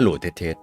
อโหลเทสเทส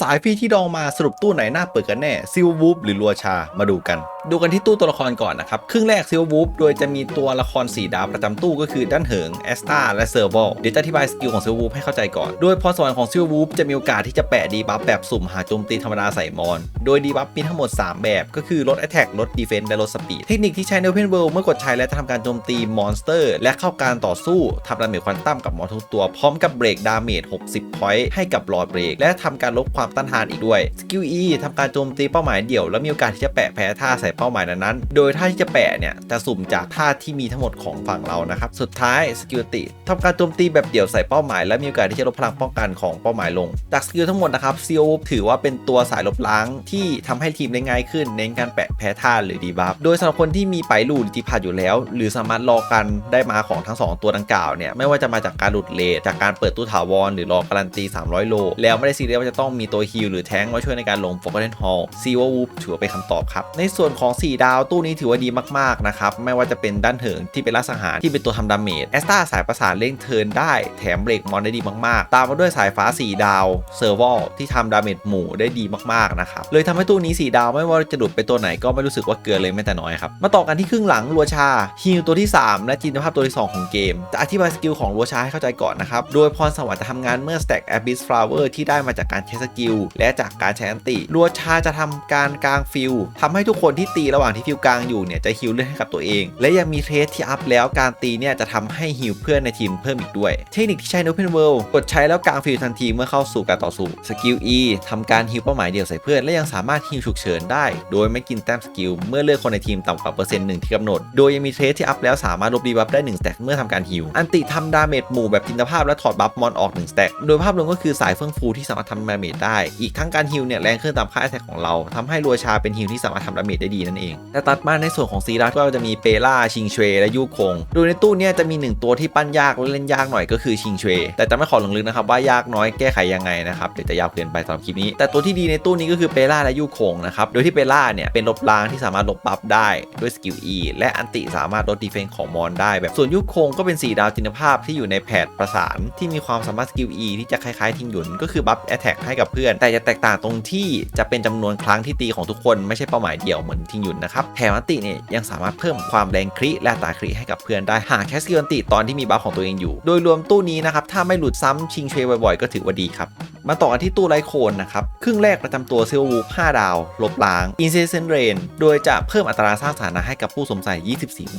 สายฟรีที่ดองมาสรุปตู้ไหนน่าเปิดกันแน่ซิลวูฟหรือลัวชามาดูกัน ดูกันที่ตู้ตัวละครก่อนนะครับ ครึ่งแรกซิลวูฟโดยจะมีตัวละคร 4 ดาวประจำตู้ก็คือด้านเหิงแอสตาและเซอร์ a ลเดี๋ยวจะอธิบายสกิลของซิลวูฟให้เข้าใจก่อน โดยพรสวรรค์ของซิลวูฟจะมีโอกาสที่จะแปะดีบัฟแบบสุ่มหาโจมตีธรรมดาใส่มอน โดยดีบัฟมีทั้งหมด 3 แบบ ก็คือลด Attack ลด Defense และลด Speed เทคนิคที่ใช้ใน Open World เมื่อกดใช้และจะทำการโจมตีมอนสเตอร์ และเข้าการต่อสู้ทำดาเมจควอนตัมกับมอนทุกตัวพร้อมกับเบรกดาเมจ60 point ให้กับรอดเบรก และทำการลดความต้านทานอีกด้วยสกิล E ทำการโจมตีเป้าหมายเดี่ยว และมีโอกาสที่จะแปะแพ้ท่าใส่เป้าหมายนั้นๆโดยท่าที่จะแปะเนี่ยจะสุ่มจากท่าที่มีทั้งหมดของฝั่งเรานะครับสุดท้ายสกิลติทำการโจมตีแบบเดี่ยวใส่เป้าหมาย และมีโอกาสที่จะลดพลังป้องกันของเป้าหมายลง จากสกิลทั้งหมดนะครับซีโอถือว่าเป็นตัวสายลบล้างที่ทำให้ทีมได้ง่ายขึ้นเน้นการแปะแพ้ท่าหรือดีบัฟโดยสำหรับคนที่มีไปลูหรือจีพาดอยู่แล้ว หรือสามารถรอกันได้มาของทั้ง 2 ตัวดังกล่าวเนี่ยไม่ว่าจะมาจากการหลุดเลทจากการเปิดตู้ถาวรหรือรอการันตี 300 โลแล้วไม่ได้ซีเรียสว่าจะต้องมีตัวฮิลหรือแทงมาช่วยในการลงโฟกัสเทนฮอลซีโอวูฟถือว่าเป็นคำตอบครับ ในส่วนของ 4 ดาวตู้นี้ถือว่าดีมากๆนะครับไม่ว่าจะเป็นด้านเถิงที่เป็นล่าสังหารที่เป็นตัวทำดาเมจแอสตาสายประสานเร่งเทิร์นได้แถมเบรกมอนได้ดีมากๆ ตามมาด้วยสายฟ้า 4 ดาวเซอร์วอลที่ทำดาเมจหมู่ได้ดีมากๆนะครับเลยทำให้ตู้นี้ 4 ดาวไม่ว่าจะหลุดไปตัวไหนก็ไม่รู้สึกว่าเกินเลยแม้แต่น้อยครับมาต่อกันที่ครึ่งหลังลัวชาฮิลตัวที่ 3 และจินตภาพตัวที่ 2 ของเกมจะอธิบายสกิลของลัวชาให้เข้าใจก่อนนะครับโดยพรสวรรค์จะทำงานเมื่อ Stack Abyss Flower ที่ได้มาจากการใช้สกิลและจากการใช้อันติลัวชาจะทำการกลางฟิลทำให้ทุกคนที่ตีระหว่างที่ฟิลกลางอยู่เนี่ยจะฮิลเลือดให้กับตัวเอง และยังมีเทสที่อัพแล้วการตีเนี่ยจะทำให้ฮิลเพื่อนในทีมเพิ่มอีกด้วย เทคนิคที่ใช้ใน Open World กดใช้แล้วกลางฟิลทันทีเมื่อเข้าสู่การต่อสู้สกิล E ทำการฮิลเป้าหมายเดียวใส่เพื่อนและยังสามารถฮิลฉุกเฉินได้ โดยไม่กินแต้มสกิลเมื่อเลือกคนในทีมต่ำกว่าเปอร์เซ็นต์หนึ่งที่กำหนด โดยยังมีเทสที่อัพแล้วสามารถลบดีบัฟได้1สแต็กเมื่อทำการฮิลอันติทำดาเมจหมู่แบบจินตภาพและถอดบัฟมอนออก1สแต็กโดยภาพรวมก็คือสายเฟื่องฟูที่สามารถทำดาเมจได้ อีกทั้งการฮิลเนี่ยแรงขึ้นตามค่าแอทแทกของเราทำให้รัวชาเป็นฮิลที่สามารถทำดาเมจได้ดีนั่นเองแต่ตัดมาในส่วนของซีรัสก็จะมีเปล่าชิงเชวและยูคง โดยในตู้เนี้ยจะมี 1 ตัวที่ปั้นยากและเล่นยากหน่อยก็คือชิงเชวแต่จะไม่ขอลงลึกนะครับว่ายากน้อยแก้ไขยังไงนะครับเดี๋ยวจะยาวเกินไปสำหรับคลิปนี้ แต่ตัวที่ดีในตู้นี้ก็คือเปล่าและยูคงนะครับโดยที่เปล่าเนี่ยเป็นลบล้างที่สามารถลบบัฟได้ด้วยสกิล E และอันติสามารถลดดีเฟนส์ของมอนได้แบบส่วนยูคงก็เป็น 4 ดาวจินภาพที่อยู่ในแพทประสานที่มีความสามารถสกิล E ที่จะคล้ายๆทิงหยุนก็คือบัฟแอตแทกให้กับเพื่อน แต่จะแตกต่างตรงที่จะเป็นจำนวนครั้งที่ตีของทุกคนไม่ใช่เป้าหมายเดียวเหมือนทิงหยุนนะครับแถมอันติเนี่ยยังสามารถเพิ่มความแรงคริและตาคริให้กับเพื่อนได้หากแคสกิลอันติตอนที่มีบัฟของตัวเองอยู่ โดยรวมตู้นี้นะครับถ้าไม่หลุดซ้ำชิงเชยบ่อยๆ ก็ถือว่าดีครับ มาต่อกันที่ตู้ไรโคนนะครับ ครึ่งแรกประจำตัวเซลวูฟ5ดาว ลบล้าง Incessant Rain โดยจะเพิ่มอัตราสร้างสถานะให้กับผู้สวมใส่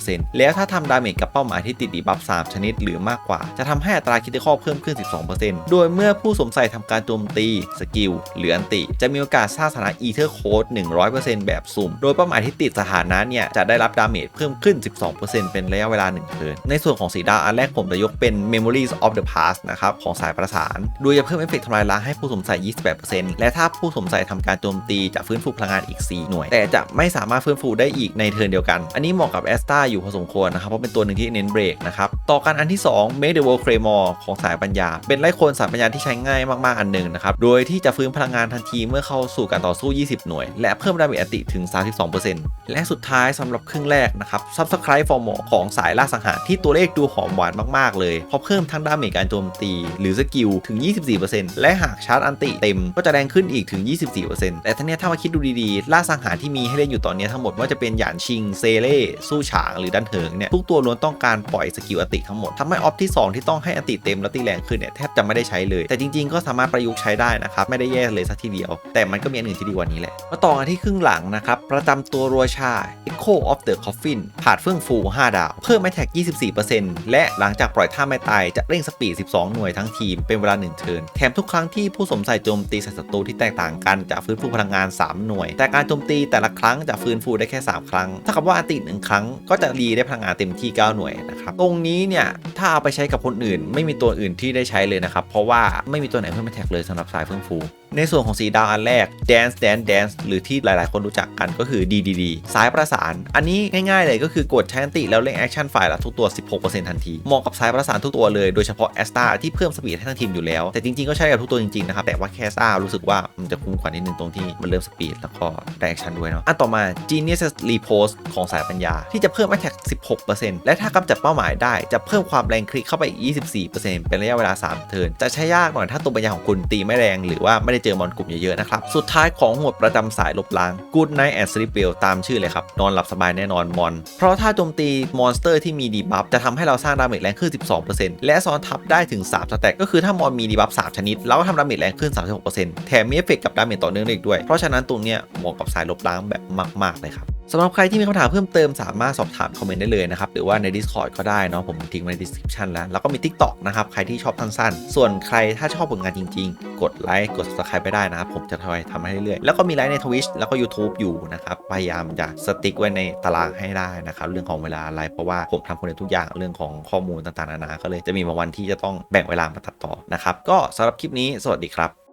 24%แล้วถ้าทำดาเมจกับเป้าหมายที่ติดดีบัฟ 3 ชนิดหรือมากกว่า จะทำให้อัตราคิดข้อเพิ่มขึ้น 12%โดยเมื่อผู้สวมใส่ทำการโจมตี สกิล หรืออันติ จะมีโอกาสสร้างสถานะ Ether Code 100%แบบสุ่ม โดยเป้าหมายที่ติดสถานะเนี่ยจะได้รับดาเมจเพิ่มขึ้น 12%เป็นระยะเวลา1เทิร์นในส่วนของสีดาวอันแรกผมจะยกเป็น Memories of the Past นะครับของสายประสาน โดยจะเพิ่มเอฟเฟกต์ทำลายล้างให้ผู้สวมใส่ 28%และถ้าผู้สวมใส่ทำการโจมตีจะฟื้นฟูพลังงานอีก 4 หน่วย แต่จะไม่สามารถฟื้นฟูได้อีกในเทิร์นเดียวกัน อันนี้เหมาะกับแอสตาอยู่พอสมควรนะครับเพราะเป็นตัวหนึ่งที่เน้นเบรกนะครับต่อกันอันที่ 2 Make the World Claymore ของสายปัญญา เป็นไล่โคนสายปัญญาที่ใช้ง่ายมากๆอันหนึ่งนะครับโดยที่จะฟื้นพลังงานทันทีเมื่อเข้าสู่การต่อสู้ 20 หน่วย และเพิ่มดาเมจอติถึง 32%และสุดท้ายสำหรับครึ่งแรกนะครับ Subscribe for More ของสายล่าสังหารที่ตัวเลขดูหอมหวานมากๆเลยเพราะเพิ่มทั้งดาเมจการโจมตี หรือสกิลถึง 24%และหากชาร์จอันติเต็มก็จะแรงขึ้นอีกถึง 24%แต่ทั้งนี้ถ้ามาคิดดูดีๆล่าสังหารที่มีให้เล่นอยู่ตอนนี้ทั้งหมดว่าจะเป็นหยานชิงเซเล่สู้ฉางหรือดันเถิงเนี่ยทุกตัวล้วนต้องการปล่อยสกิลอันติทั้งหมดทำให้ออฟที่ 2 ที่ต้องให้อันติเต็มแล้วตีแรงขึ้นเนี่ยแทบจะไม่ได้ใช้เลย แต่จริงๆก็สามารถประยุกต์ใช้ได้นะครับไม่ได้แย่เลยสักทีเดียว แต่มันก็มีอันอื่นที่ดีกว่านี้แหละมาต่อกันที่ครึ่งหลังนะครับประจำตัวรัวชา Echo of the Coffin ผาเฟื่องฟู 5 ดาว เพิ่มแมทแท็ก 24%และหลังจากปล่อยท่าไม่ตายจะเร่งสปีด 12 หน่วยทั้งทีมเป็นเวลา 1 เทิร์นแถมทุกครั้งที่ผู้สมใส่โจมตีใส่ศัตรูที่แตกต่างกันจะฟื้นฟูพลังงาน 3 หน่วย แต่การโจมตีแต่ละครั้งจะฟื้นฟูได้แค่ 3 ครั้งถ้ากับว่าอันติหนึ่งครั้งก็จะรีได้พลังงานเต็มที่ 9 หน่วยนะครับตรงนี้เนี่ยถ้าเอาไปใช้กับคนอื่น ไม่มีตัวอื่นที่ได้ใช้เลยนะครับเพราะว่าไม่มีตัวไหนเพิ่มแท็กเลยสำหรับสายฟื้นฟูในส่วนของสีดาวอันแรก Dance Dance Dance หรือที่หลาย ๆ คนรู้จักกันก็คือ DDD สายประสาน อันนี้ง่าย ๆ เลยก็คือกดใช้อันติแล้วเร่งแอคชั่นฝ่ายละทุกตัว 16%ทันที เหมาะกับสายประสานทุกตัวเลย โดยเฉพาะแอสตาที่เพิ่มสปีดให้ทั้งทีมอยู่แล้ว แต่จริง ๆ ก็ใช้กับทุกตัวจริง ๆ นะครับ แต่ว่าแคสตารู้สึกว่ามันจะคุ้มกว่านิดนึงตรงที่มันเริ่มสปีดแล้วก็ได้แอคชั่นด้วยเนาะ อันต่อมา Genius Repost ของสายปัญญา ที่จะเพิ่ม Attack 16%และถ้ากำจัดเป้าหมายได้จะเพิ่มความแรงคลิกเข้าไปอีก24%เป็นระยะเวลา 3 เทิร์น จะใช้ยากหน่อยถ้าตัวปัญญาของคุณตีไม่แรงหรือว่าไม่ได้เจอมอนกลุ่มเยอะๆนะครับ สุดท้ายของหมวดประจำสายลบล้าง Good Night and Sleep Well ตามชื่อเลยครับ นอนหลับสบายแน่นอนมอน เพราะถ้าโจมตีมอนสเตอร์ที่มีดีบัฟจะทำให้เราสร้างดาเมจแรงขึ้น 12%และซ้อนทับได้ถึง 3 สแต็กก็คือถ้ามอนมีดีบัฟ3ชนิด เราก็ทำดาเมจแรงขึ้น 36%แถมมีเอฟเฟกต์กับดาเมจต่อเนื่องอีกด้วย เพราะฉะนั้นตรงเนี้ยเหมาะกับสายลบล้างแบบมาก ๆเลยครับ สำหรับใครที่มีคำถามเพิ่มเติมสามารถสอบถามคอมเมนต์ได้เลยนะครับ หรือว่าใน Discord ก็ได้เนาะผมทิ้งไว้ใน description แล้ว แล้วก็มี TikTok นะครับ ใครที่ชอบสั้นๆ ส่วนใครถ้าชอบผลงานจริงๆ กดไลค์กด subscribe ไปได้นะครับ ผมจะทยอยทำให้เรื่อยๆ แล้วก็มีไลฟ์ใน Twitch แล้วก็ YouTube อยู่นะครับ พยายามจะสติ๊กไว้ในตารางให้ได้นะครับ เรื่องของเวลาไลฟ์เพราะว่าผมทำคนเดียวทุกอย่างเรื่องของข้อมูลต่างๆนานาก็เลยจะมีบางวันที่จะต้องแบ่งเวลามาตัดต่อนะครับก็สำหรับคลิปนี้สวัสดีครับ